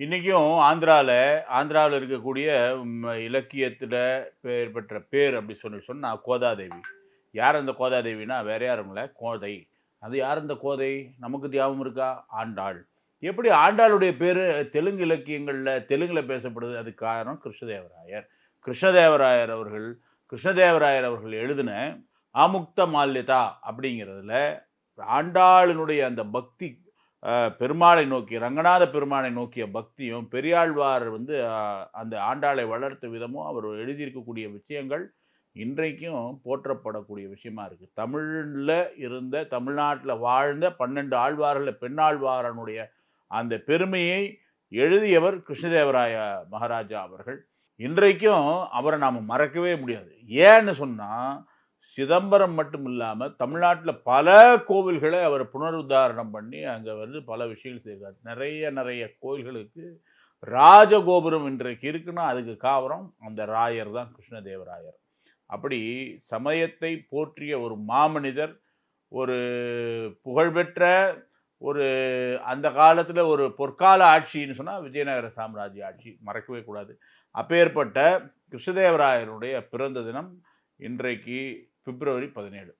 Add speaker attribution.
Speaker 1: இன்றைக்கும் ஆந்திராவில் ஆந்திராவில் இருக்கக்கூடிய இலக்கியத்தில் பேர் பெற்ற பேர் அப்படி சொல்லி சொன்னால் கோதாதேவி. யார் அந்த கோதாதேவினா? வேற யாரும் இல்லை கோதை. அது யார் அந்த கோதை? நமக்கு ஞாபகம் இருக்கா? ஆண்டாள். எப்படி ஆண்டாளுடைய பேர் தெலுங்கு இலக்கியங்களில் தெலுங்கில் பேசப்படுது? அதுக்கு காரணம் கிருஷ்ணதேவராயர். கிருஷ்ணதேவராயர் அவர்கள் கிருஷ்ணதேவராயர் அவர்கள் எழுதின ஆமுக்த மால்யதா அப்படிங்கிறதுல ஆண்டாளினுடைய அந்த பக்தி பெருமாளை நோக்கி ரங்கநாத பெருமாளை நோக்கிய பக்தியும் பெரியாழ்வார் வந்து அந்த ஆண்டாளை வளர்த்த விதமும் அவர் எழுதியிருக்கக்கூடிய விஷயங்கள் இன்றைக்கும் போற்றப்படக்கூடிய விஷயமா இருக்குது தமிழில் இருந்த தமிழ்நாட்டில் வாழ்ந்த பன்னெண்டு ஆழ்வார்களில் பெண்ணாழ்வாரனுடைய அந்த பெருமையை எழுதியவர் கிருஷ்ணதேவராய மகாராஜா அவர்கள். இன்றைக்கும் அவரை நாம் மறக்கவே முடியாது. ஏன்னு சொன்னால் சிதம்பரம் மட்டும் இல்லாமல் தமிழ்நாட்டில் பல கோவில்களை அவர் புனருத்தாரணம் பண்ணி அங்கே வந்து பல விஷயங்கள் செய்கிறார் நிறைய நிறைய கோயில்களுக்கு ராஜகோபுரம் இன்றைக்கு இருக்குன்னா அதுக்கு காவரம் அந்த ராயர் தான் கிருஷ்ணதேவராயர். அப்படி சமயத்தை போற்றிய ஒரு மாமனிதர் ஒரு புகழ்பெற்ற ஒரு அந்த காலத்தில் ஒரு பொற்கால ஆட்சின்னு சொன்னால் விஜயநகர சாம்ராஜ்ய ஆட்சி மறக்கவே கூடாது. அப்பேற்பட்ட கிருஷ்ணதேவராயருடைய பிறந்த தினம் இன்றைக்கு பிப்ரவரி பதினேழு.